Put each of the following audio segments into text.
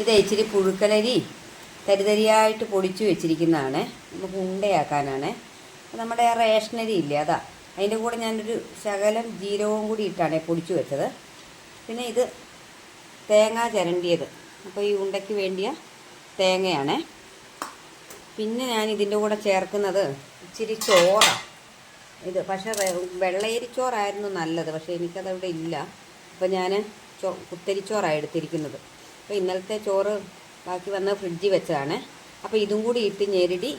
ഇത് ഇച്ചിരി പുഴുക്കലരി തരിതരിയായിട്ട് പൊടിച്ചു വെച്ചിരിക്കുന്നതാണ്. നമുക്ക് ഉണ്ടയാക്കാനാണ്. നമ്മുടെ റേഷനരി ഇല്ലേ അതാ. അതിന്റെ കൂടെ ഞാനൊരു ശകലം ജീരകവും കൂടി ഇട്ടാണ് പൊടിച്ചു വെച്ചത്. പിന്നെ ഇത് തേങ്ങ ചിരണ്ടിയത്. അപ്പോൾ ഈ ഉണ്ടയ്ക്ക് വേണ്ടിയ തേങ്ങയാണ്. പിന്നെ ഞാൻ ഇതിന്റെ കൂടെ ചേർക്കുന്നത് ഇച്ചിരി ചോറാണ് ഇത് പക്ഷേ വെള്ളയരിച്ചോറായിരുന്നു നല്ലത്. പക്ഷേ എനിക്കതവിടെ ഇല്ല. അപ്പോൾ ഞാൻ ചോ കുത്തരിച്ചോറാണ് എടുത്തിരിക്കുന്നത്. അപ്പോൾ ഇന്നലത്തെ ചോറ് ബാക്കി വന്ന ഫ്രിഡ്ജിൽ വെച്ചതാണ്. അപ്പോൾ ഇതും കൂടി ഇട്ട് ഞെരടി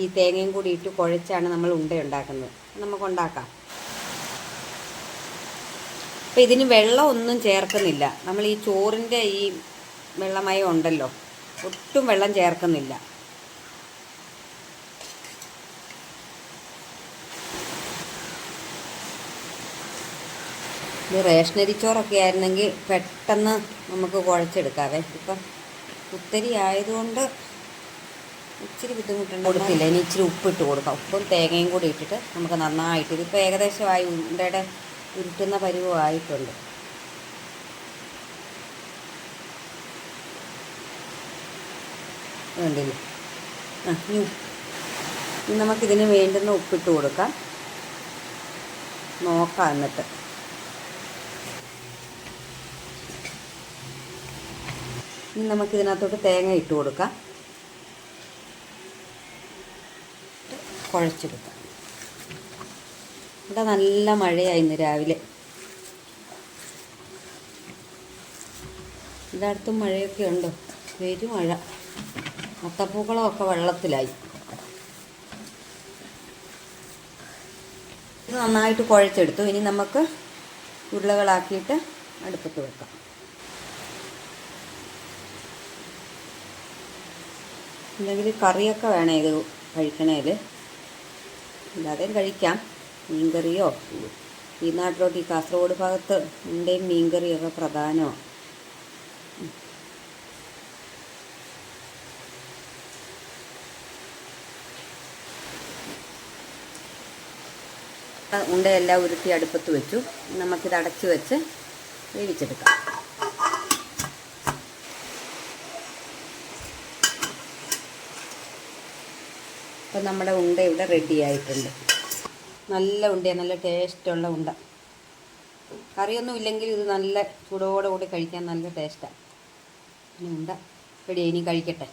ഈ തേങ്ങയും കൂടി ഇട്ട് കുഴച്ചാണ് നമ്മൾ ഉണ്ട ഉണ്ടാക്കുന്നത്. നമുക്ക് ഉണ്ടാക്കാം. അപ്പോൾ ഇതിന് വെള്ളം ഒന്നും ചേർക്കുന്നില്ല. നമ്മൾ ഈ ചോറിന്റെ ഈ വെള്ളമയം ഉണ്ടല്ലോ ഒട്ടും വെള്ളം ചേർക്കുന്നില്ല. ഇത് റേഷനരി ചോറൊക്കെ ആയിരുന്നെങ്കിൽ പെട്ടെന്ന് നമുക്ക് കുഴച്ചെടുക്കാവേ. ഇപ്പം കുത്തരി ആയതുകൊണ്ട് ഇച്ചിരി ബുദ്ധിമുട്ടുണ്ട്. കൊടുത്തില്ല. ഇനി ഇച്ചിരി ഉപ്പിട്ട് കൊടുക്കാം. ഉപ്പും തേങ്ങയും കൂടി ഇട്ടിട്ട് നമുക്ക് നന്നായിട്ട് ഇതിപ്പോൾ ഏകദേശമായി ഉണ്ടയുടെ ഉരുട്ടുന്ന പരുവമായിട്ടുണ്ട് വേണ്ടില്ലേ? ആ ഇനി നമുക്കിതിന് വേണ്ടുന്ന ഉപ്പിട്ട് കൊടുക്കാം. നോക്കാം എന്നിട്ട്. ഇനി നമുക്ക് ഇതിനകത്തോട്ട് തേങ്ങ ഇട്ട് കൊടുക്കാം. കുഴച്ചെടുക്കാം. ഇവിടെ നല്ല മഴയായി ഇന്ന് രാവിലെ. എല്ലായിടത്തും മഴയൊക്കെ ഉണ്ടോ? പെരും മഴ അത്തപ്പൂക്കളമൊക്കെ വെള്ളത്തിലായി. ഇത് നന്നായിട്ട് കുഴച്ചെടുത്തു. ഇനി നമുക്ക് ഉരുളകളാക്കിയിട്ട് അടുപ്പത്ത് വെക്കാം. എന്തെങ്കിലും കറിയൊക്കെ വേണേ ഇത് കഴിക്കണേൽ അല്ലാതെയും കഴിക്കാം. മീൻകറിയോ? ഈ നാട്ടിലോട്ട് ഈ കാസർഗോഡ് ഭാഗത്ത് ഉണ്ടയും മീൻകറിയൊക്കെ പ്രധാനമാണ് ഉണ്ടയെല്ലാം ഉരുട്ടി അടുപ്പത്ത് വെച്ചു. നമുക്കിത് അടച്ചു വെച്ച് വേവിച്ചെടുക്കാം. അപ്പം നമ്മുടെ ഉണ്ട ഇവിടെ റെഡി ആയിട്ടുണ്ട്. നല്ല ഉണ്ടയാണ് നല്ല ടേസ്റ്റുള്ള ഉണ്ട. കറിയൊന്നും ഇല്ലെങ്കിൽ ഇത് നല്ല ചൂടോടെ കൂടി കഴിക്കാൻ നല്ല ടേസ്റ്റാണ് പിന്നെ ഉണ്ട റെഡി ഇനി കഴിക്കട്ടെ.